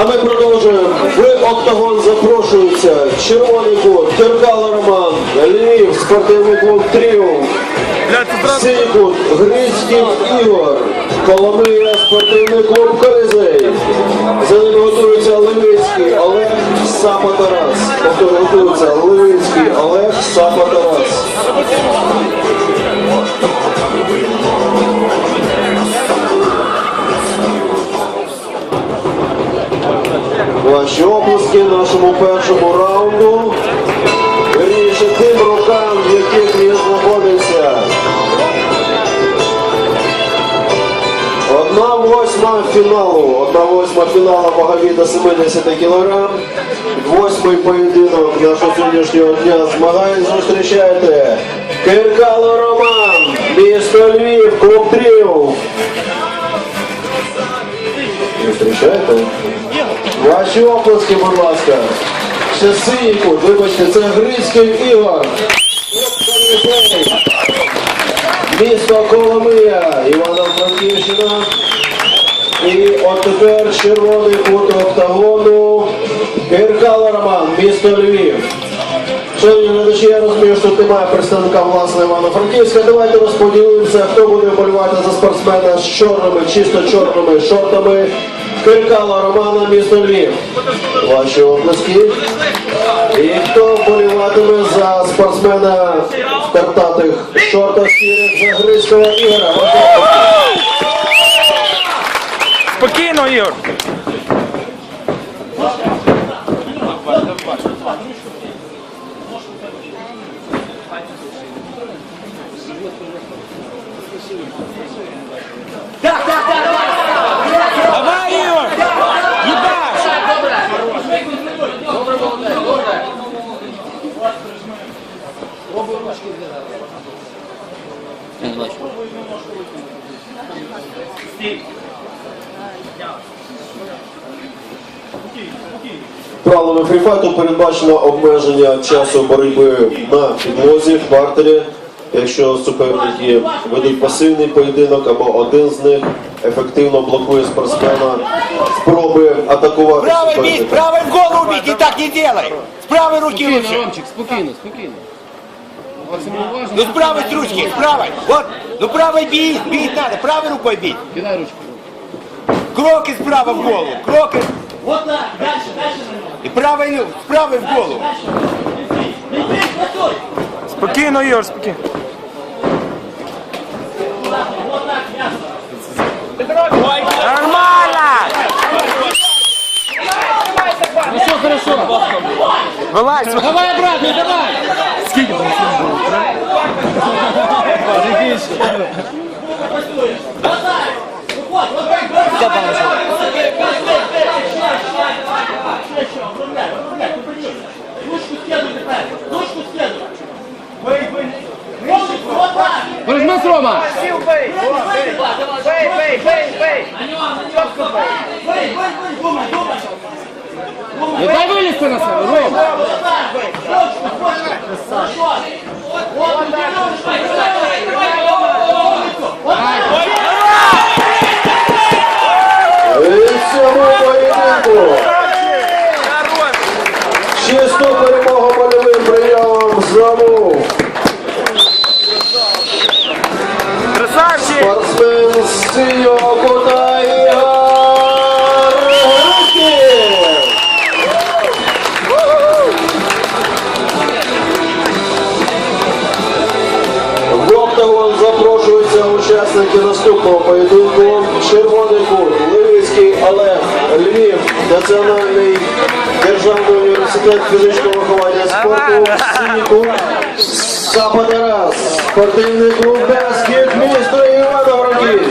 А ми продовжуємо. В октагон запрошується червоний кут, Теркало Роман, Львів, спортивний клуб Тріумф, синій кут, Грицький Ігор, Коломия, спортивний клуб Колізей. За ними готується Левицький Олег Сапа Тарас. Повторюю, готується Левицький Олег Сапа Тарас. Нашому першому раунду. Вірніше тим рукам, в яких він знаходиться. Одна восьма фіналу. Одна восьма фіналу вагові до 70 кг. Восьмий поєдинок нашого сьогоднішнього дня змагань зустрічайте. Киркало Роман, місто Львів, клуб Тріумф. Зустрічайте. Ваші оплески, будь ласка. Ще синій кут, вибачте, це Грицький Ігор. Місто Коломия, Івано-Франківщина. І от тепер червоний кут октагону. Киркало Роман, місто Львів. Шановні глядачі, я розумію, що немає представника власне Івано-Франківська. Давайте розподілимося, хто буде вболівати за спортсмена з чорними, чисто чорними шортами. Киркало Романа, місто Львів. Ваші обласки. І хто вболіватиме за спортсмена в картатих шортах сірих за Грицького Ігора? Спокійно, Ігор. Давай, Правилами фріфайту передбачено обмеження часу боротьби на підлозі в партері. Якщо суперники ведуть пасивний поєдинок або один з них ефективно блокує спортсмена спроби атакувати Правой бить, суперника. правой в голову бить, и так не делай. С правой руки Спокійно, лучше. Ромчик, спокійно, спокійно. Уважно. Ну с правой с ручки, с правой. Вот, ну правой бить, бить надо, правой рукой бить. Кидай ручку. Крок и справа в голову, крок и... Вот так, дальше, дальше. И правой, ну, с правой в голову. Спокійно, Ігор, спокійно. Нормально! Хорошо, хорошо. Вилазь! Давай обратно, давай. Скільки там Прожмись, Рома. Не дай вилізти на себе, Рома. І в цьому поєдинку запрошуються учасники наступного поєдинку. Червоний кут, Олег, Львів, Національний державний університет фізичного виховання спорту, Тарас, спортивний клуб